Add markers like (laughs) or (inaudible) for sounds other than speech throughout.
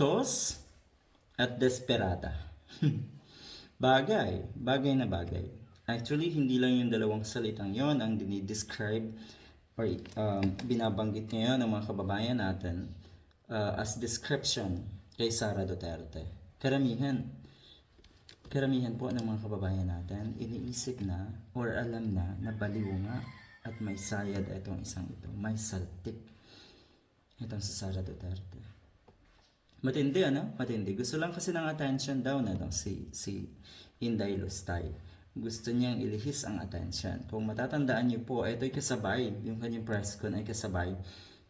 bastos at desperada. (laughs) bagay, bagay na bagay. Actually, hindi lang yung dalawang salitang yon ang dinidescribe or um, binabanggit ngayon ng mga kababayan natin uh, as description kay Sara Duterte. Karamihan, karamihan po ng mga kababayan natin, iniisip na or alam na na baliw nga at may sayad itong isang ito. May saltik itong si Sara Duterte. Matindi ano? Matindi. Gusto lang kasi ng attention daw na daw si, si Inday Lustay. Gusto niyang ilihis ang attention. Kung matatandaan niyo po, ito'y kasabay, yung kanyang press con ay kasabay,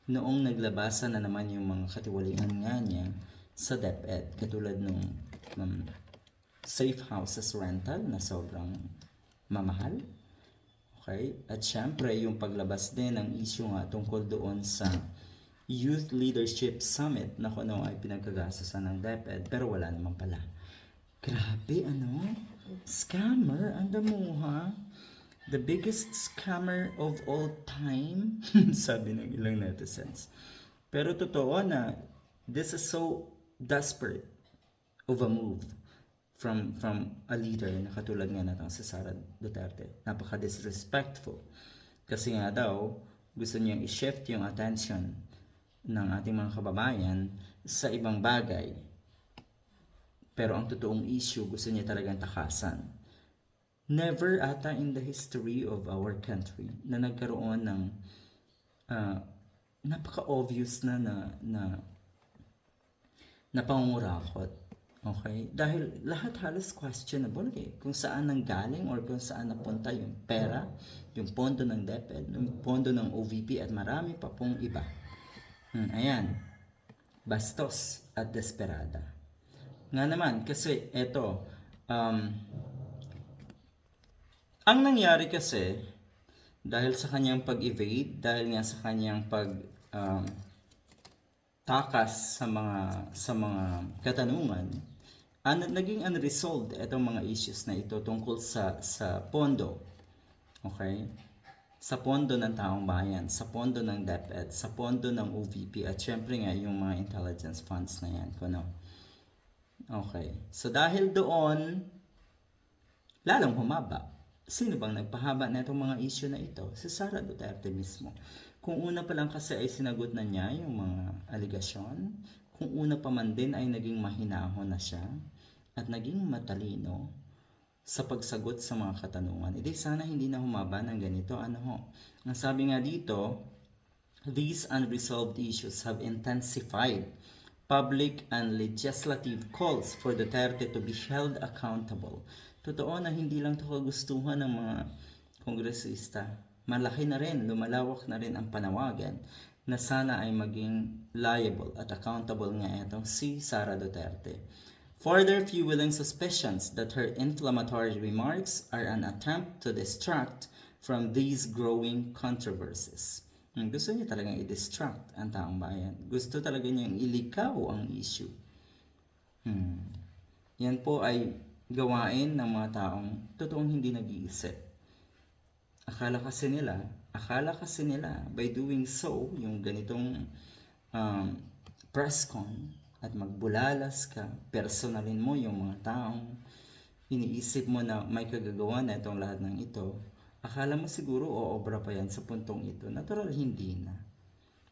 noong naglabasan na naman yung mga katiwalian nga niya sa DepEd. Katulad nung um, safe houses rental na sobrang mamahal. Okay? At syempre, yung paglabas din ng issue nga tungkol doon sa Youth Leadership Summit na kung ano ay pinagkagasasan ng DepEd pero wala naman pala. Grabe, ano? Scammer? Ang damuha. The biggest scammer of all time? (laughs) Sabi ng ilang netizens. Pero totoo na this is so desperate of a move from from a leader na katulad nga natang si Sara Duterte. Napaka disrespectful. Kasi nga daw, gusto niyang i-shift yung attention ng ating mga kababayan sa ibang bagay. Pero ang totoong issue, gusto niya talagang takasan. Never ata in the history of our country na nagkaroon ng ah, napaka-obvious na na, na na pangungurakot. Okay? Dahil lahat halos questionable eh. Kung saan nanggaling or kung saan napunta yung pera, yung pondo ng DepEd, yung pondo ng OVP at marami pa pong iba. Hmm, ayan. Bastos at desperada. Nga naman, kasi eto, um, ang nangyari kasi, dahil sa kanyang pag-evade, dahil nga sa kanyang pag um, takas sa mga sa mga katanungan, an, naging unresolved itong mga issues na ito tungkol sa sa pondo. Okay? Sa pondo ng taong bayan, sa pondo ng DepEd, sa pondo ng OVP at syempre nga yung mga intelligence funds na yan, kuno. Okay. So dahil doon lalong humaba. Sino bang nagpahaba na itong mga issue na ito? Si Sara Duterte mismo. Kung una pa lang kasi ay sinagot na niya yung mga aligasyon, kung una pa man din ay naging mahinahon na siya at naging matalino sa pagsagot sa mga katanungan, edi sana hindi na humaba ng ganito. Ano ho? Ang sabi nga dito, these unresolved issues have intensified public and legislative calls for Duterte to be held accountable. Totoo na hindi lang ito kagustuhan ng mga kongresista. Malaki na rin, lumalawak na rin ang panawagan na sana ay maging liable at accountable nga itong si Sara Duterte. Further fueling suspicions that her inflammatory remarks are an attempt to distract from these growing controversies. Hmm, Gusto niya talagang i-distract ang taong bayan. Gusto talaga niyang ilikaw ang issue. Hmm. Yan po ay gawain ng mga taong totoong hindi nag-iisip. Akala kasi nila, akala kasi nila by doing so, yung ganitong um, press con at magbulalas ka, personalin mo yung mga taong iniisip mo na may kagagawa na itong lahat ng ito, akala mo siguro o obra pa yan sa puntong ito. Natural, hindi na.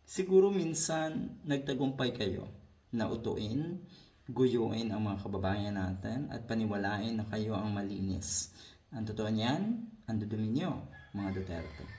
Siguro minsan nagtagumpay kayo na utuin, guyuin ang mga kababayan natin at paniwalain na kayo ang malinis. Ang totoo niyan, ang dudumi nyo, mga Duterte.